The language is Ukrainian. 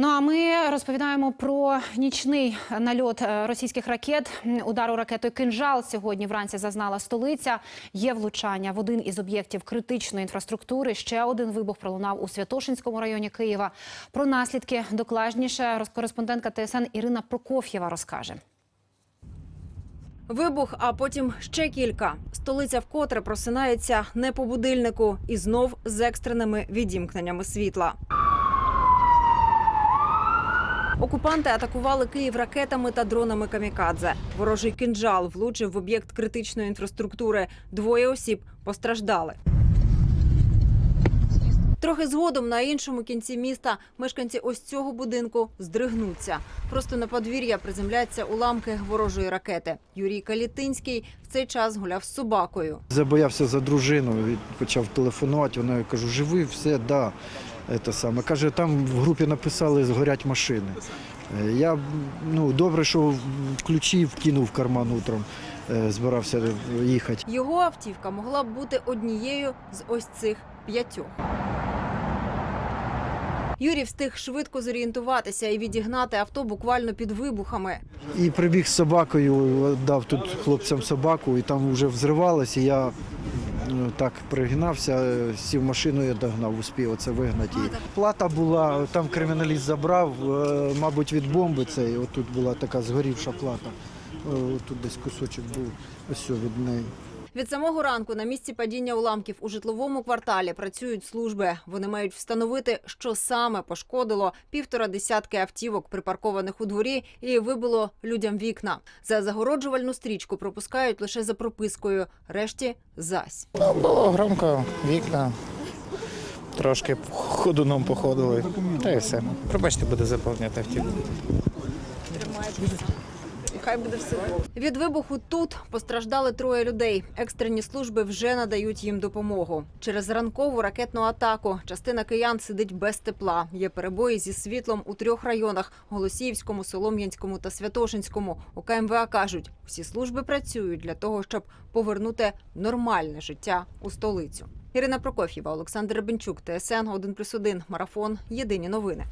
Ну а ми розповідаємо про нічний нальот е, російських ракет. Удару ракетою «Кинжал» сьогодні вранці зазнала столиця. Є влучання в один із об'єктів критичної інфраструктури. Ще один вибух пролунав у Святошинському районі Києва. Про наслідки докладніше роз- кореспондентка ТСН Ірина Прокоф'єва розкаже. Вибух, а потім ще кілька. Столиця вкотре просинається не по будильнику і знов з екстреними відімкненнями світла. Окупанти атакували Київ ракетами та дронами камікадзе. Ворожий кинджал влучив в об'єкт критичної інфраструктури. Двоє осіб постраждали. Трохи згодом на іншому кінці міста мешканці ось цього будинку здригнуться. Просто на подвір'я приземляться уламки ворожої ракети. Юрій Калітинський в цей час гуляв з собакою. Забоявся за дружину, почав телефонувати. Вона я кажу, живий, все, да. Це саме. Каже, там в групі написали, згорять машини. Е, Я ну, добре, що ключі вкинув в карман утром, е, збирався їхати. Його автівка могла б бути однією з ось цих п'ятьох. Юрій встиг швидко зорієнтуватися і відігнати авто буквально під вибухами. І прибіг з собакою, дав тут хлопцям собаку, і там вже взривалось, і я так пригинався, е, сів машиною машину і догнав, успів оце вигнати. її. Плата була, там криміналіст забрав, е, мабуть, від бомби цей. Отут була така згорівша плата. Е, Тут десь кусочок був ось від неї. Від самого ранку на місці падіння уламків у житловому кварталі працюють служби. Вони мають встановити, що саме пошкодило півтора десятки автівок, припаркованих у дворі, і вибило людям вікна. За загороджувальну стрічку пропускають лише за пропискою. Решті зась. Ну, було громко, вікна. Трошки ходуном походили. Та й все. Пробачте, буде заповнювати автівку. Хай буде все від вибуху. Тут постраждали троє людей. Екстрені служби вже надають їм допомогу. Через ранкову ракетну атаку частина киян сидить без тепла. Є перебої зі світлом у трьох районах: Голосіївському, Солом'янському та Святошинському. У КМВА кажуть, всі служби працюють для того, щоб повернути нормальне життя у столицю. Ірина Прокоф'єва, Олександр Ребенчук, ТСН 1+,1, Марафон. Єдині новини.